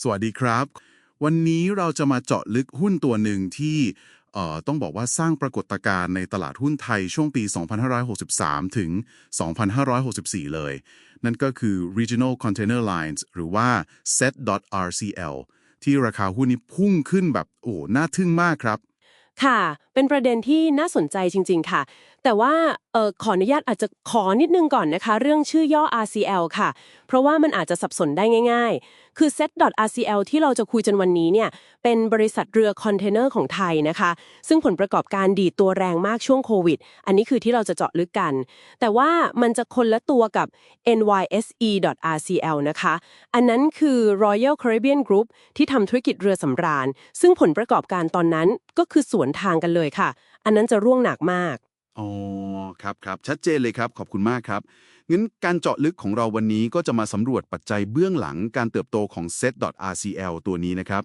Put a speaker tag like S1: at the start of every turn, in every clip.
S1: สวัสดีครับ วันนี้เราจะมาเจาะลึกหุ้นตัวหนึ่งที่เอ่อต้องบอกว่าสร้างปรากฏการณ์ในตลาดหุ้นไทยช่วงปี 2563 ถึง 2564 เลย นั่นก็คือ Regional Container Lines หรือว่า set.rcl ที่ราคาหุ้นนี้พุ่งขึ้นแบบโอ้ น่าทึ่งมากครับ
S2: ค่ะ เป็นประเด็นที่น่าสนใจจริง ๆ ค่ะ แต่ว่าออขออนุญาตอาจจะขอนิดนึงก่อนนะคะ เรื่องชื่อย่อ RCL ค่ะ เพราะว่ามันอาจจะสับสนได้ง่าย ๆ คือ set.rcl ที่เราจะคุยจนวันนี้เนี่ยเป็นบริษัทเรือคอนเทนเนอร์ของไทยนะคะ ซึ่งผลประกอบการดีตัวแรงมากช่วงโควิด อันนี้คือที่เราจะเจาะลึกกัน แต่ว่ามันจะคนละตัวกับ nyse.rcl นะคะ อันนั้นคือ Royal Caribbean Group ที่ทำธุรกิจเรือสำราญ ซึ่งผลประกอบการตอนนั้นก็คือสวนทางกันเลยค่ะ อันนั้นจะร่วงหนักมาก
S1: อ๋อครับครับชัดเจนเลยครับ ขอบคุณมากครับ งั้นการเจาะลึกของเราวันนี้ก็จะมาสำรวจปัจจัยเบื้องหลังการเติบโตของ set.rcl ตัวนี้นะครับ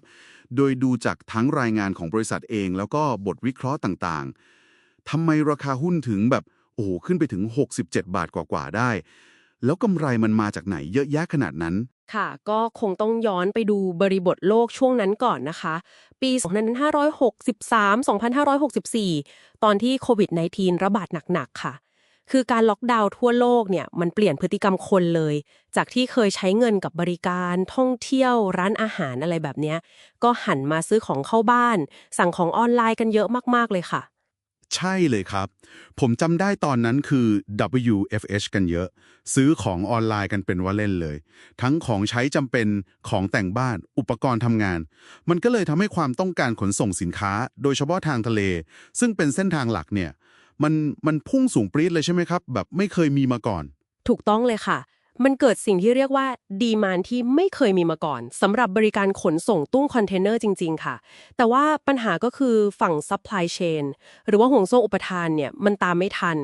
S1: โดยดูจากทั้งรายงานของบริษัทเอง แล้วก็บทวิเคราะห์ต่างๆทำไมราคาหุ้นถึงแบบ โอ้โห ขึ้นไปถึง 67 บาทกว่าๆได้ แล้วกำไรมันมาจากไหนเยอะแยะขนาดนั้น
S2: ค่ะ ก็คงต้องย้อนไปดูบริบทโลกช่วงนั้นก่อนนะคะ ปี 2563 2564 ตอนที่โควิด -19 ระบาดหนักๆ ค่ะ คือการล็อกดาวน์ทั่วโลกเนี่ยมันเปลี่ยนพฤติกรรมคนเลย จากที่เคยใช้เงินกับบริการท่องเที่ยวร้านอาหารอะไรแบบนี้ก็หันมาซื้อของเข้าบ้าน สั่งของออนไลน์กันเยอะมากๆเลยค่ะ
S1: ใช่เลยครับ ผมจำได้ตอนนั้นคือ WFH กันเยอะ ซื้อของออนไลน์กันเป็นว่าเล่นเลย ทั้งของใช้จำเป็นของแต่งบ้านอุปกรณ์ทำงาน มันก็เลยทำให้ความต้องการขนส่งสินค้า โดยเฉพาะทางทะเล ซึ่งเป็นเส้นทางหลักเนี่ย มันมันพุ่งสูงปรี๊ดเลยใช่ไหมครับ แบบไม่เคยมีมาก่อน
S2: ถูกต้องเลยค่ะ มันเกิดสิ่งที่เรียกว่าดีมานที่ไม่เคยมีมาก่อนสำหรับบริการขนส่งตู้คอนเทนเนอร์จริง ๆ ค่ะ แต่ว่าปัญหาก็คือฝั่ง supply chain หรือว่าห่วงโซ่อุปทานเนี่ยมันตามไม่ทัน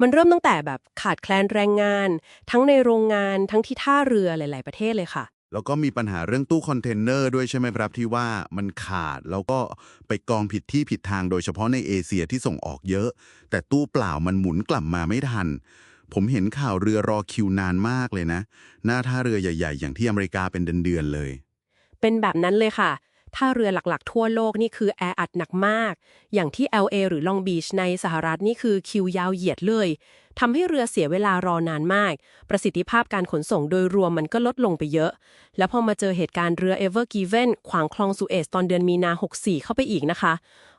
S2: มันเริ่มตั้งแต่แบบขาดแคลนแรงงาน ทั้งในโรงงานทั้งที่ท่าเรือหลาย ๆ ประเทศเลยค่ะ
S1: แล้วก็มีปัญหาเรื่องตู้คอนเทนเนอร์ด้วยใช่ไหมครับที่ว่ามันขาดแล้วก็ไปกองผิดที่ผิดทางโดยเฉพาะในเอเชียที่ส่งออกเยอะ แต่ตู้เปล่ามันหมุนกลับมาไม่ทัน ผมเห็นข่าวเรือรอคิวนานมากเลยนะ หน้าท่าเรือใหญ่ ๆ อย่างที่อเมริกาเป็นเดือนๆเลย
S2: เป็นแบบนั้นเลยค่ะ ท่าเรือหลักๆ ทั่วโลกนี่คือแออัดหนักมาก อย่างที่ LA หรือ Long Beach ในสหรัฐนี่คือคิวยาวเหยียดเลยทำให้เรือเสียเวลารอนานมาก ประสิทธิภาพการขนส่งโดยรวมมันก็ลดลงไปเยอะ แล้วพอมาเจอเหตุการณ์เรือ Ever Given ขวางคลองสุเอซตอนเดือนมีนา 64 เข้าไปอีกนะคะ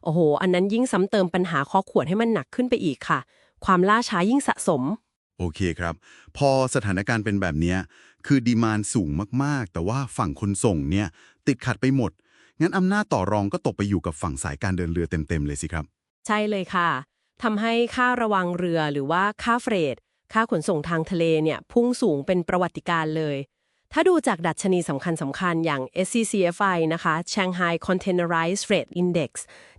S2: โอ้โห อันนั้นยิ่งซ้ำเติมปัญหาข้อขวดให้มันหนักขึ้นไปอีกค่ะ ความล่าช้ายิ่งสะสม
S1: โอเคครับ พอสถานการณ์เป็นแบบนี้ คือดีมานสูงมากๆ แต่ว่าฝั่งคนส่งเนี่ย ติดขัดไปหมด งั้นอำนาจต่อรองก็ตกไปอยู่กับฝั่งสายการเดินเรือเต็ม ๆ เลยสิครับ
S2: ใช่เลยค่ะทำให้ค่าระวังเรือหรือว่าค่าเฟรด ค่าขนส่งทางทะเลเนี่ยพุ่งสูงเป็นประวัติการเลย ถ้าดูจากดัชนีสำคัญสำคัญอย่าง SCCFI นะคะ Shanghai Containerized Freight Index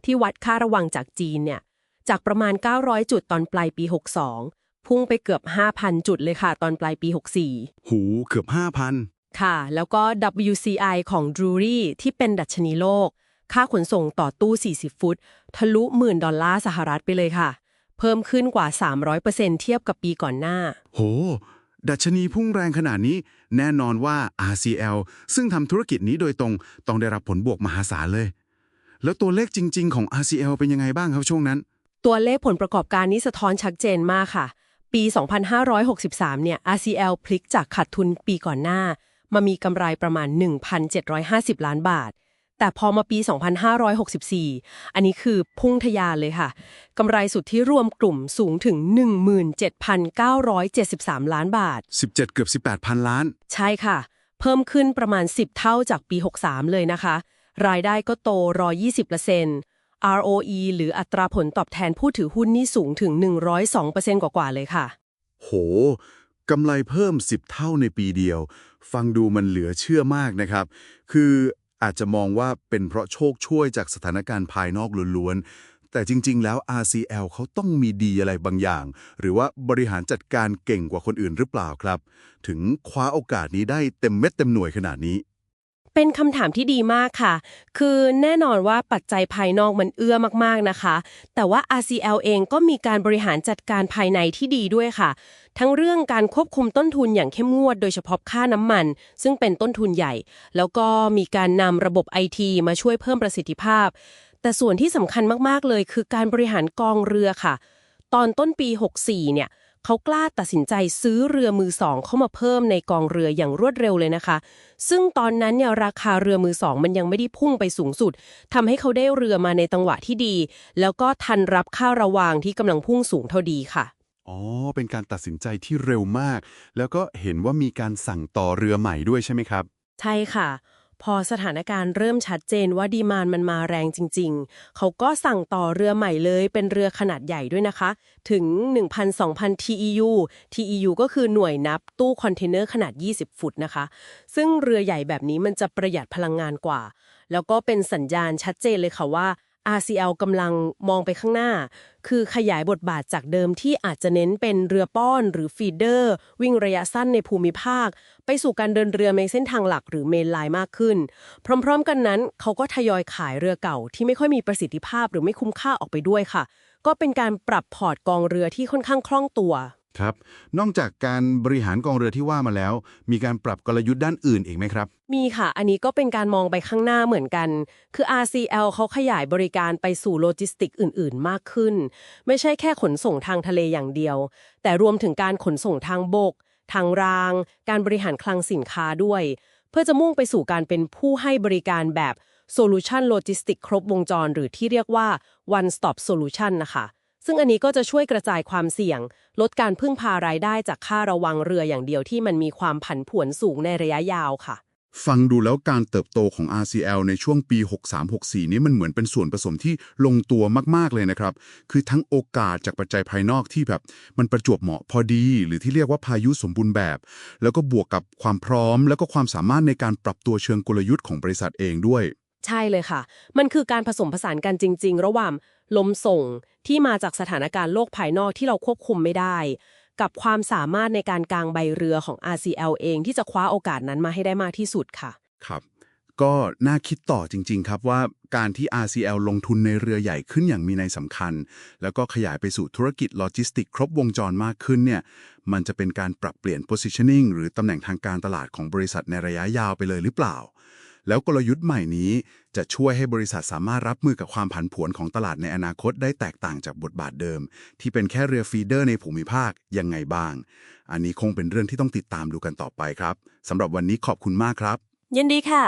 S2: ที่วัดค่าระวังจากจีนเนี่ย จากประมาณ 900 จุดตอนปลายปี 62 พุ่งไปเกือบ 5,000 จุดเลยค่ะ ตอนปลายปี 64
S1: หูเกือบ 5,000
S2: ค่ะ แล้วก็ WCI ของ Drury ที่เป็นดัชนีโลก ค่าขนส่งต่อตู้ 40 ฟุต ทะลุหมื่นดอลลาร์สหรัฐไปเลยค่ะ เพิ่มขึ้นกว่า 300%เทียบกับปีก่อนหน้า
S1: โห ดัชนีพุ่งแรงขนาดนี้ แน่นอนว่า RCL ซึ่งทำธุรกิจนี้โดยตรงต้องได้รับผลบวกมหาศาลเลย แล้วตัวเลขจริง ๆ ของ RCL เป็นยังไงบ้างครับช่วงนั้น
S2: ตัวเลขผลประกอบการนี้สะท้อนชัดเจนมากค่ะ ปี 2563 เนี่ย RCL พลิกจากขาดทุนปีก่อนหน้า มามีกำไรประมาณ 1,750 ล้านบาท แต่พอมาปี 2564 อันนี้คือพุ่งทะยานเลยค่ะ กำไรสุดที่รวมกลุ่มสูงถึง 17,973 ล้านบาท
S1: 17 เกือบ 18,000ล้าน
S2: ใช่ค่ะ เพิ่มขึ้นประมาณ 10 เท่าจากปี 63 เลยนะคะ รายได้ก็โต120% ROE หรืออัตราผลตอบแทนผู้ถือหุ้นนี่สูงถึง 102%กว่าๆเลยค่ะ
S1: โห กำไรเพิ่ม 10 เท่าในปีเดียว ฟังดูมันเหลือเชื่อมากนะครับ คืออาจจะมองว่าเป็นเพราะโชคช่วยจากสถานการณ์ภายนอกล้วนๆ แต่จริง ๆ แล้ว RCL เขาต้องมีดีอะไรบางอย่าง หรือว่าบริหารจัดการเก่งกว่าคนอื่นหรือเปล่าครับ ถึงคว้าโอกาสนี้ได้เต็มเม็ดเต็มหน่วยขนาดนี้
S2: เป็นคำถามที่ดีมากค่ะ คือแน่นอนว่าปัจจัยภายนอกมันเอื้อมากๆนะคะ แต่ว่า RCL เองก็มีการบริหารจัดการภายในที่ดีด้วยค่ะ ทั้งเรื่องการควบคุมต้นทุนอย่างเข้มงวด โดยเฉพาะค่าน้ำมัน ซึ่งเป็นต้นทุนใหญ่ แล้วก็มีการนำระบบ IT มาช่วยเพิ่มประสิทธิภาพ แต่ส่วนที่สำคัญมากๆเลย คือการบริหารกองเรือค่ะ ตอนต้นปี 64 เนี่ย เขากล้าตัดสินใจซื้อเรือมือสองเข้ามาเพิ่มในกองเรืออย่างรวดเร็วเลยนะคะ ซึ่งตอนนั้นเนี่ยราคาเรือมือสองมันยังไม่ได้พุ่งไปสูงสุดทำให้เขาได้เรือมาในจังหวะที่ดี แล้วก็ทันรับค่าระวางที่กำลังพุ่งสูงเท่าดีค่ะ
S1: อ๋อ เป็นการตัดสินใจที่เร็วมาก แล้วก็เห็นว่ามีการสั่งต่อเรือใหม่ด้วยใช่ไหมครับ
S2: ใช่ค่ะ พอสถานการณ์เริ่มชัดเจนว่าดีมานมันมาแรงจริง ๆ เขาก็สั่งต่อเรือใหม่เลยเป็นเรือขนาดใหญ่ด้วยนะคะ ถึง1,200 TEU TEU ก็คือหน่วยนับตู้คอนเทนเนอร์ขนาด 20 ฟุตนะคะ ซึ่งเรือใหญ่แบบนี้มันจะประหยัดพลังงานกว่า แล้วก็เป็นสัญญาณชัดเจนเลยค่ะว่า RCL กำลังมองไปข้างหน้า คือขยายบทบาทจากเดิมที่อาจจะเน้นเป็นเรือป้อนหรือฟีเดอร์ วิ่งระยะสั้นในภูมิภาค ไปสู่การเดินเรือในเส้นทางหลักหรือเมนไลน์มากขึ้น พร้อมๆ กันนั้นเขาก็ทยอยขายเรือเก่าที่ไม่ค่อยมีประสิทธิภาพหรือไม่คุ้มค่าออกไปด้วยค่ะ ก็เป็นการปรับพอร์ตกองเรือที่ค่อนข้างคล่องตัว
S1: ครับ นอกจากการบริหารกองเรือที่ว่ามาแล้ว มีการปรับกลยุทธ์ด้านอื่นอีกไหมครับ
S2: มีค่ะ อันนี้ก็เป็นการมองไปข้างหน้าเหมือนกัน คือ RCL เขาขยายบริการไปสู่โลจิสติกอื่น ๆ มากขึ้น ไม่ใช่แค่ขนส่งทางทะเลอย่างเดียว แต่รวมถึงการขนส่งทางบก ทางราง การบริหารคลังสินค้าด้วย เพื่อจะมุ่งไปสู่การเป็นผู้ให้บริการแบบ Solution Logistic ครบวงจร หรือที่เรียกว่า One Stop Solution นะคะ ซึ่งอันนี้ก็จะช่วยกระจายความเสี่ยง ลดการพึ่งพารายได้จากค่าระวังเรืออย่างเดียวที่มันมีความผันผวนสูงในระยะยาวค่ะ
S1: ฟังดูแล้วการเติบโตของ RCL ในช่วงปี 63-64 นี้มันเหมือนเป็นส่วนผสมที่ลงตัวมากๆเลยนะครับ คือทั้งโอกาสจากปัจจัยภายนอกที่แบบ มันประจวบเหมาะพอดี หรือที่เรียกว่าพายุสมบูรณ์แบบ แล้วก็บวกกับความพร้อม แล้วก็ความสามารถในการปรับตัวเชิงกลยุทธ์ของบริษัทเองด้วย
S2: ใช่เลยค่ะ มันคือการผสมผสานกันจริง ๆ ระหว่างลมส่งที่มาจากสถานการณ์โลกภายนอกที่เราควบคุมไม่ได้ กับความสามารถในการกางใบเรือของ RCL เองที่จะคว้าโอกาสนั้นมาให้ได้มากที่สุดค่ะ
S1: ครับ ก็น่าคิดต่อจริง ๆ ครับว่าการที่ RCL ลงทุนในเรือใหญ่ขึ้นอย่างมีนัยสำคัญ แล้วก็ขยายไปสู่ธุรกิจโลจิสติกครบวงจรมากขึ้นเนี่ย มันจะเป็นการปรับเปลี่ยน positioning หรือตำแหน่งทางการตลาดของบริษัทในระยะยาวไปเลยหรือเปล่า แล้วกลยุทธ์ใหม่นี้จะช่วยให้บริษัทสามารถรับมือกับความผันผวนของตลาดในอนาคตได้แตกต่างจากบทบาทเดิม ที่เป็นแค่เรือฟีเดอร์ในภูมิภาคยังไงบ้าง อันนี้คงเป็นเรื่องที่ต้องติดตามดูกันต่อไปครับสำหรับวันนี้ขอบคุณมากครับ
S2: ยินดีค่ะ